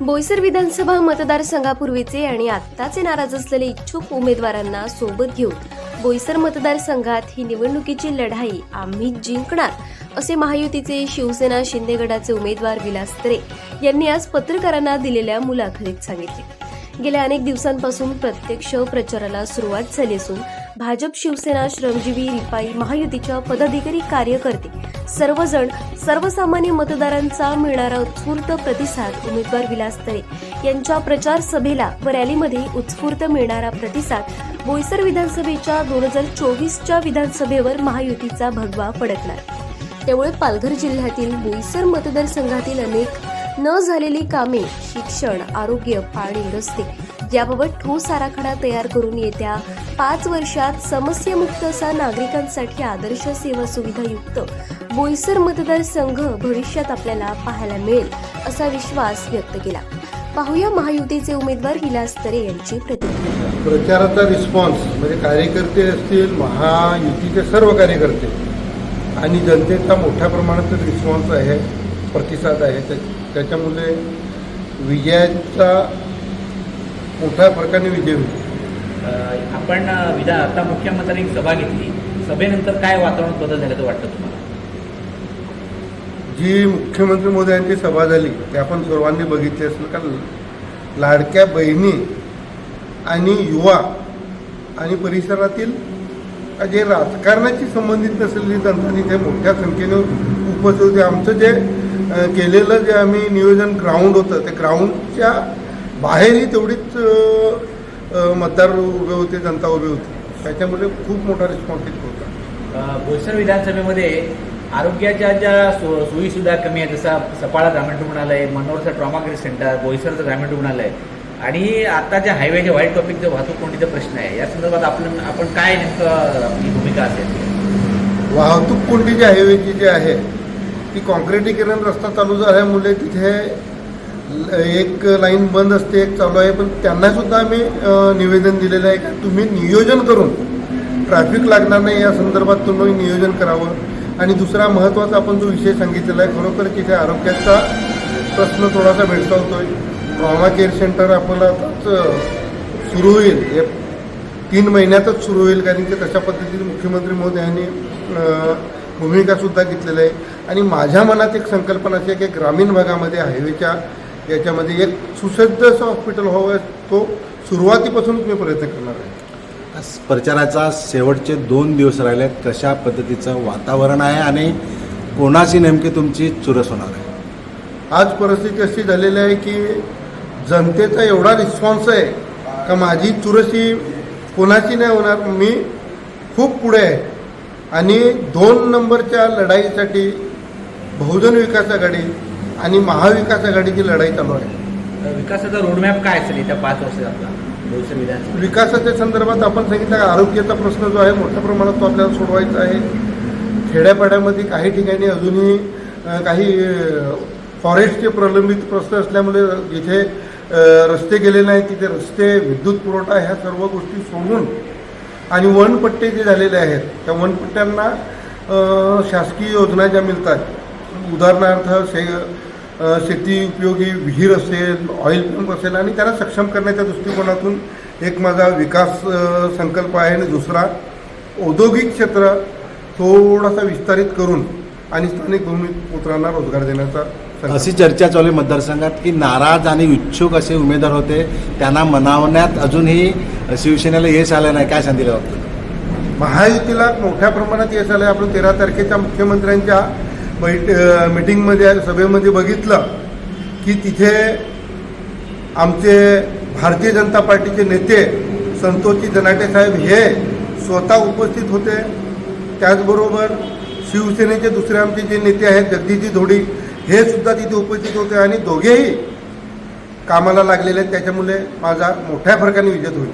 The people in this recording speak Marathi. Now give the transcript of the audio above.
बोईसर विधानसभा मतदारसंघापूर्वीचे आणि आत्ताचे नाराज असलेले इच्छुक उमेदवारांना सोबत घेऊन बोईसर मतदारसंघात ही निवडणुकीची लढाई आम्ही जिंकणार असे महायुतीचे शिवसेना शिंदे गटाचे उमेदवार विलास तरे यांनी आज पत्रकारांना दिलेल्या मुलाखतीत सांगितले. गेल्या अनेक दिवसांपासून प्रत्यक्ष प्रचाराला सुरुवात झाली असून भाजप शिवसेना श्रमजीवी रिपाई महायुतीच्या पदाधिकारी कार्यकर्ते सर्वजण सर्वसामान्य मतदारांचा मिळणारा उत्स्फूर्त प्रतिसाद उमेदवार विलास तरे यांच्या प्रचार सभेला व रॅलीमध्ये उत्स्फूर्त मिळणारा प्रतिसाद बोईसर विधानसभेच्या दोन हजार चोवीसच्या विधानसभेवर महायुतीचा भगवा फडकणार. त्यामुळे पालघर जिल्ह्यातील बोईसर मतदारसंघातील अनेक न झालेली कामे शिक्षण आरोग्य पाणी रस्ते याबाबत ठोस आराखडा तयार करून येत्या पाच वर्षात समस्यामुक्त असा नागरिकांसाठी आदर्श सेवा सुविधायुक्त बोईसर मतदारसंघ भविष्यात आपल्याला पाहायला मिळेल असा विश्वास व्यक्त केला. पाहूया महायुतीचे उमेदवार विलास तरे यांची प्रतिक्रिया. प्रचाराचा रिस्पॉन्स म्हणजे कार्यकर्ते असतील महायुतीचे सर्व कार्यकर्ते आणि जनतेचा मोठ्या प्रमाणात रिस्पॉन्स आहे प्रतिसाद आहे. त्याच्यामुळे विजयाचा मोठ्या फरकाने विजय होईल. आपण विधा आता मुख्यमंत्र्यांनी एक सभा घेतली. सभेनंतर काय वातावरण बदल झाल्याचं वाटतं तुम्हाला? जी मुख्यमंत्री मोदयांची सभा झाली ते आपण सर्वांनी बघितली असेल का लाडक्या बहिणी आणि युवा आणि परिसरातील जे राजकारणाशी संबंधित नसलेली जनता तिथे मोठ्या संख्येने उपस्थित होती. आमचं जे केलेलं जे आम्ही नियोजन ग्राउंड होतं ते ग्राउंडच्या बाहेरही तेवढीच मतदार उभे होते जनता उभे होती. त्याच्यामुळे खूप मोठा रिस्पॉन्स तिथे होता. बोईसर विधानसभेमध्ये आरोग्याच्या ज्या सो सोयीसुविधा कमी आहेत जसा सपाळा ग्रामीण रुग्णालय मनोरचं ट्रॉमा केअर सेंटर बोईसरचं ग्रामीण रुग्णालय आणि आता ज्या हायवेचे व्हाईट टॉपिकचं वाहतूक कोंडीचा प्रश्न आहे या संदर्भात आपण आपण काय नेमकं आपली भूमिका असेल? वाहतूक कोंडी जी हायवेची जी आहे ती कॉन्क्रिटीकरण रस्ता चालू झाल्यामुळे तिथे एक लाईन बंद असते एक चालू आहे पण त्यांना सुद्धा आम्ही निवेदन दिलेलं आहे की तुम्ही नियोजन करून ट्रॅफिक लागणार नाही या संदर्भात तुम्ही नियोजन करावं. आणि दुसरा महत्त्वाचा आपण जो विषय सांगितलेला आहे खरोखर तिथे आरोग्याचा प्रश्न थोडासा भेडसावतोय. ट्रॉमा केअर सेंटर आपल्याला सुरू होईल. हे तीन महिन्यातच सुरू होईल कारण की तशा पद्धतीने मुख्यमंत्री मोदी यांनी भूमिकासुद्धा घेतलेलं आहे आणि माझ्या मनात एक संकल्पना अशी आहे की ग्रामीण भागामध्ये हायवेच्या याच्यामध्ये एक सुसज्ज असं हॉस्पिटल व्हावं तो सुरुवातीपासूनच मी प्रयत्न करणार आहे. आज प्रचाराचा शेवटचे दोन दिवस राहिले आहेत कशा पद्धतीचं वातावरण आहे आणि कोणाशी नेमकी तुमची चुरस होणार आहे? आज परिस्थिती अशी झालेली आहे की जनतेचा एवढा रिस्पॉन्स आहे का माझी चुरशी कोणाची नाही होणार? मी खूप पुढे आहे. आणि दोन नंबरच्या लढाईसाठी बहुजन विकास आघाडी आणि महाविकास आघाडीची लढाई चालू आहे. विकासाचा रोडमॅप काय असेल येत्या पाच वर्षात आपला? विकासाच्या संदर्भात आपण सांगितलं का आरोग्याचा प्रश्न जो आहे मोठ्या प्रमाणात तो आपल्याला सोडवायचा आहे. खेड्यापाड्यामध्ये काही ठिकाणी अजूनही काही फॉरेस्टचे प्रलंबित प्रश्न असल्यामुळे जिथे रस्ते गेलेले आहेत तिथे रस्ते विद्युत पुरवठा ह्या सर्व गोष्टी सोडून आणि वनपट्टे जे झालेले आहेत त्या वनपट्ट्यांना शासकीय योजना ज्या मिळतात उदाहरणार्थ शे शेती उपयोगी विहीर असेल ऑइल पंप असेल आणि त्यांना सक्षम करण्याच्या दृष्टिकोनातून एक माझा विकास संकल्प आहे. आणि दुसरा औद्योगिक क्षेत्र थोडासा विस्तारित करून आणि स्थानिक भूमिपुत्रांना रोजगार देण्याचा. अशी चर्चा चालू आहे मतदारसंघात की नाराज आणि इच्छुक असे उमेदवार होते त्यांना मनवण्यात अजूनही शिवसेनेला यश आलं नाही. काय सांगितलं महायुतीला मोठ्या प्रमाणात यश आलं आपण तेरा तारखेच्या मुख्यमंत्र्यांच्या बैठ मिटिंगमध्ये सभेमध्ये बघितलं की तिथे आमचे भारतीय जनता पार्टीचे नेते संतोषी जनाटे साहेब हे स्वतः उपस्थित होते. त्याचबरोबर शिवसेनेचे दुसरे आमचे जे नेते आहेत जगदीशजी धोडी हे सुद्धा तिथे उपस्थित होते आणि दोघेही कामाला लागलेले आहेत. त्याच्यामुळे माझा मोठ्या फरकाने विजय होईल.